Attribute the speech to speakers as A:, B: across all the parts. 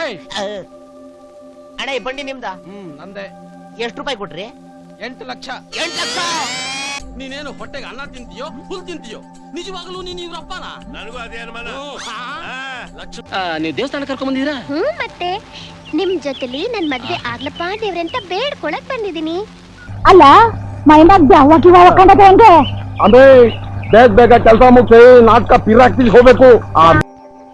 A: ಏಯ್!
B: ಅಣ್ಣ ಈ ಬಂಡಿ ನಿಮ್ದ?
A: ಹ್ಮ್ ನಂದೆ.
B: ಎಷ್ಟು ರೂಪಾಯಿ ಕೊಟ್ರಿ?
A: ಎಂಟು ಲಕ್ಷ.
B: ಎಂಟ್ ಲಕ್ಷ?
C: ನೀನೇನು ಹೊಟ್ಟೆಗೆ ಅನ್ನ ತಿಂತೀಯೋ ಹುಲ್ ತಿಂತೀಯೋ? ನಿಜವಾಗ್ಲೂ ನೀನ್ ಇವ್ರ ಅಪ್ಪನ?
D: ನನಗೂ ಅದೇ ಅನುಮಾನ.
C: ಲಕ್ಷ.
E: ನೀವು ದೇವಸ್ಥಾನ ಕರ್ಕೊಂಡ್ ಬಂದಿದ್ದೀರಾ?
F: ಹ್ಮ್ ಮತ್ತೆ. ನಿಮ್ ಜೊತೆಲಿ ನನ್ ಮದ್ವೆ ಆಗ್ಲಪ್ಪ ದೇವ್ರೆ ಅಂತ ಬೇಡ್ಕೊಳಕ್ ಬಂದಿದೀನಿ
G: ಅಲ್ಲ ಮೈಂಡ್ ಹಾಕೊಂಡದ ಹೆಂಗೆ?
H: ಅಂದ್ರೆ ಬೇಗ ಬೇಗ ಕೆಲಸ ಮುಗಿಸಿ ನಾಟಕ ಪಿರಾಕ್ತಿಗೆ ಹೋಗ್ಬೇಕು. ಆ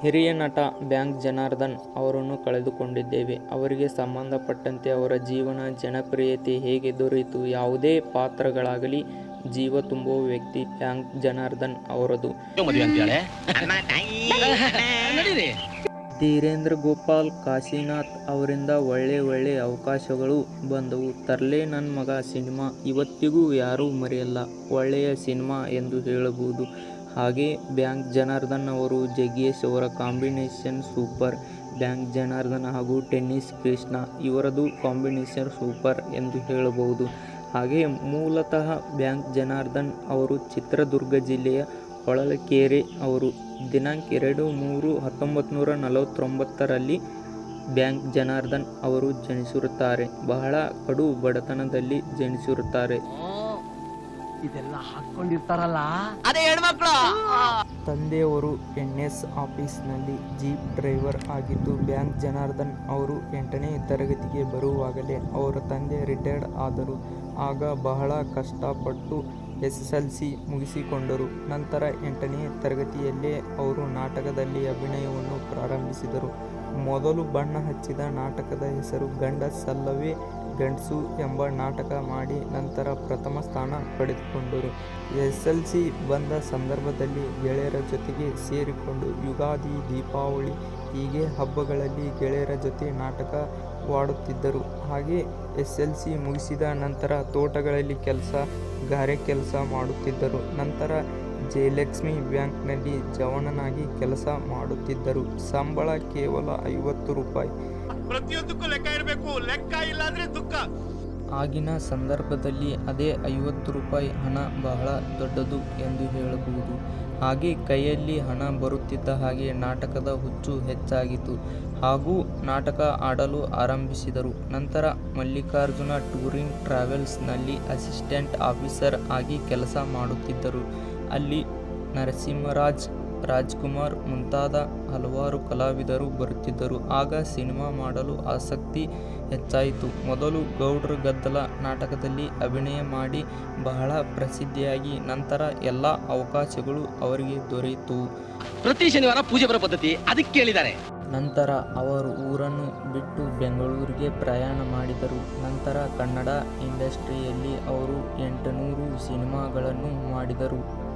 I: ಹಿರಿಯ ನಟ ಬ್ಯಾಂಕ್ ಜನಾರ್ದನ್ ಅವರನ್ನು ಕಳೆದುಕೊಂಡಿದ್ದೇವೆ. ಅವರಿಗೆ ಸಂಬಂಧಪಟ್ಟಂತೆ ಅವರ ಜೀವನ ಜನಪ್ರಿಯತೆ ಹೇಗೆ ದೊರೆಯಿತು ಯಾವುದೇ ಪಾತ್ರಗಳಾಗಲಿ ಜೀವ ತುಂಬುವ ವ್ಯಕ್ತಿ ಬ್ಯಾಂಕ್ ಜನಾರ್ದನ್ ಅವರದು. ಧೀರೇಂದ್ರ ಗೋಪಾಲ್ ಕಾಶಿನಾಥ್ ಅವರಿಂದ ಒಳ್ಳೆ ಒಳ್ಳೆ ಅವಕಾಶಗಳು ಬಂದವು. ತರ್ಲೆ ನನ್ನ ಮಗ ಸಿನಿಮಾ ಇವತ್ತಿಗೂ ಯಾರೂ ಮರೆಯಲ್ಲ. ಒಳ್ಳೆಯ ಸಿನಿಮಾ ಎಂದು ಹೇಳಬಹುದು. ಹಾಗೆ ಬ್ಯಾಂಕ್ ಜನಾರ್ದನ್ ಅವರು ಜಗ್ಗೇಶ್ ಅವರ ಕಾಂಬಿನೇಷನ್ ಸೂಪರ್. ಬ್ಯಾಂಕ್ ಜನಾರ್ದನ್ ಹಾಗೂ ಟೆನ್ನಿಸ್ ಕೃಷ್ಣ ಇವರದು ಕಾಂಬಿನೇಷನ್ ಸೂಪರ್ ಎಂದು ಹೇಳಬಹುದು. ಹಾಗೆ ಮೂಲತಃ ಬ್ಯಾಂಕ್ ಜನಾರ್ದನ್ ಅವರು ಚಿತ್ರದುರ್ಗ ಜಿಲ್ಲೆಯ ಹೊಳಲಕೆರೆ ಅವರು ದಿನಾಂಕ ಎರಡು ಮೂರು ಹತ್ತೊಂಬತ್ತು ನೂರ ನಲವತ್ತೊಂಬತ್ತರಲ್ಲಿ ಬ್ಯಾಂಕ್ ಜನಾರ್ದನ್ ಅವರು ಜನಿಸಿರುತ್ತಾರೆ. ಬಹಳ ಕಡು ಬಡತನದಲ್ಲಿ ಜನಿಸಿರುತ್ತಾರೆ.
A: ಇದೆಲ್ಲ ಹಾಕೊಂಡಿರ್ತಾರಲ್ಲ?
B: ಅದೇ ಹೆಣ್ಮಕ್ಳು.
I: ತಂದೆಯವರು ಎನ್ ಎಸ್ ಆಫೀಸ್ನಲ್ಲಿ ಜೀಪ್ ಡ್ರೈವರ್ ಆಗಿದ್ದು ಬ್ಯಾಂಕ್ ಜನಾರ್ದನ್ ಅವರು ಎಂಟನೇ ತರಗತಿಗೆ ಬರುವಾಗಲೇ ಅವರ ತಂದೆ ರಿಟೈರ್ಡ್ ಆದರು. ಆಗ ಬಹಳ ಕಷ್ಟಪಟ್ಟು ಎಸ್ ಎಸ್ ಎಲ್ ಸಿ ಮುಗಿಸಿಕೊಂಡರು. ನಂತರ ಎಂಟನೇ ತರಗತಿಯಲ್ಲೇ ಅವರು ನಾಟಕದಲ್ಲಿ ಅಭಿನಯವನ್ನು ಪ್ರಾರಂಭಿಸಿದರು. ಮೊದಲು ಬಣ್ಣ ಹಚ್ಚಿದ ನಾಟಕದ ಹೆಸರು ಗಂಡಸಲ್ಲವೇ ಗಂಡಸು ಎಂಬ ನಾಟಕ ಮಾಡಿ ನಂತರ ಪ್ರಥಮ ಸ್ಥಾನ ಪಡೆದುಕೊಂಡರು. ಎಸ್ ಎಲ್ ಸಿ ಬಂದ ಸಂದರ್ಭದಲ್ಲಿ ಗೆಳೆಯರ ಜೊತೆಗೆ ಸೇರಿಕೊಂಡು ಯುಗಾದಿ, ದೀಪಾವಳಿ ಹೀಗೆ ಹಬ್ಬಗಳಲ್ಲಿ ಗೆಳೆಯರ ಜೊತೆ ನಾಟಕವಾಡುತ್ತಿದ್ದರು. ಹಾಗೆ ಎಸ್ ಎಲ್ ಸಿ ಮುಗಿಸಿದ ನಂತರ ತೋಟಗಳಲ್ಲಿ ಕೆಲಸ, ಗಾರೆ ಕೆಲಸ ಮಾಡುತ್ತಿದ್ದರು. ನಂತರ ಜಯಲಕ್ಷ್ಮಿ ಬ್ಯಾಂಕ್ನಲ್ಲಿ ಜವಾನನಾಗಿ ಕೆಲಸ ಮಾಡುತ್ತಿದ್ದರು. ಸಂಬಳ ಕೇವಲ ಐವತ್ತು ರೂಪಾಯಿ.
D: ಪ್ರತಿಯೊಂದಕ್ಕೂ ಲೆಕ್ಕ ಇರಬೇಕು. ಲೆಕ್ಕ ಇಲ್ಲಾಂದ್ರೆ ದುಃಖ.
I: ಆಗಿನ ಸಂದರ್ಭದಲ್ಲಿ ಅದೇ ಐವತ್ತು ರೂಪಾಯಿ ಹಣ ಬಹಳ ದೊಡ್ಡದು ಎಂದು ಹೇಳಬಹುದು. ಹಾಗೆ ಕೈಯಲ್ಲಿ ಹಣ ಬರುತ್ತಿದ್ದ ಹಾಗೆ ನಾಟಕದ ಹುಚ್ಚು ಹೆಚ್ಚಾಗಿತ್ತು. ಹಾಗೂ ನಾಟಕ ಆಡಲು ಆರಂಭಿಸಿದರು. ನಂತರ ಮಲ್ಲಿಕಾರ್ಜುನ ಟೂರಿಂಗ್ ಟ್ರಾವೆಲ್ಸ್ನಲ್ಲಿ ಅಸಿಸ್ಟೆಂಟ್ ಆಫೀಸರ್ ಆಗಿ ಕೆಲಸ ಮಾಡುತ್ತಿದ್ದರು. ಅಲ್ಲಿ ನರಸಿಂಹರಾಜ್ ರಾಜ್ಕುಮಾರ್ ಮುಂತಾದ ಹಲವಾರು ಕಲಾವಿದರು ಬರುತ್ತಿದ್ದರು. ಆಗ ಸಿನಿಮಾ ಮಾಡಲು ಆಸಕ್ತಿ ಹೆಚ್ಚಾಯಿತು. ಮೊದಲು ಗೌಡ್ರ ಗದ್ದಲ ನಾಟಕದಲ್ಲಿ ಅಭಿನಯ ಮಾಡಿ ಬಹಳ ಪ್ರಸಿದ್ಧಿಯಾಗಿ ನಂತರ ಎಲ್ಲ ಅವಕಾಶಗಳು ಅವರಿಗೆ ದೊರೆಯಿತು.
E: ಪ್ರತಿ ಶನಿವಾರ ಪೂಜೆ ಬರೋ ಪದ್ಧತಿ ಅದಕ್ಕೆ ಕೇಳಿದ್ದಾರೆ
I: ನಂತರ ಅವರು ಊರನ್ನು ಬಿಟ್ಟು ಬೆಂಗಳೂರಿಗೆ ಪ್ರಯಾಣ ಮಾಡಿದರು. ನಂತರ ಕನ್ನಡ ಇಂಡಸ್ಟ್ರಿಯಲ್ಲಿ ಅವರು ಎಂಟುನೂರು ಸಿನಿಮಾಗಳನ್ನು ಮಾಡಿದರು.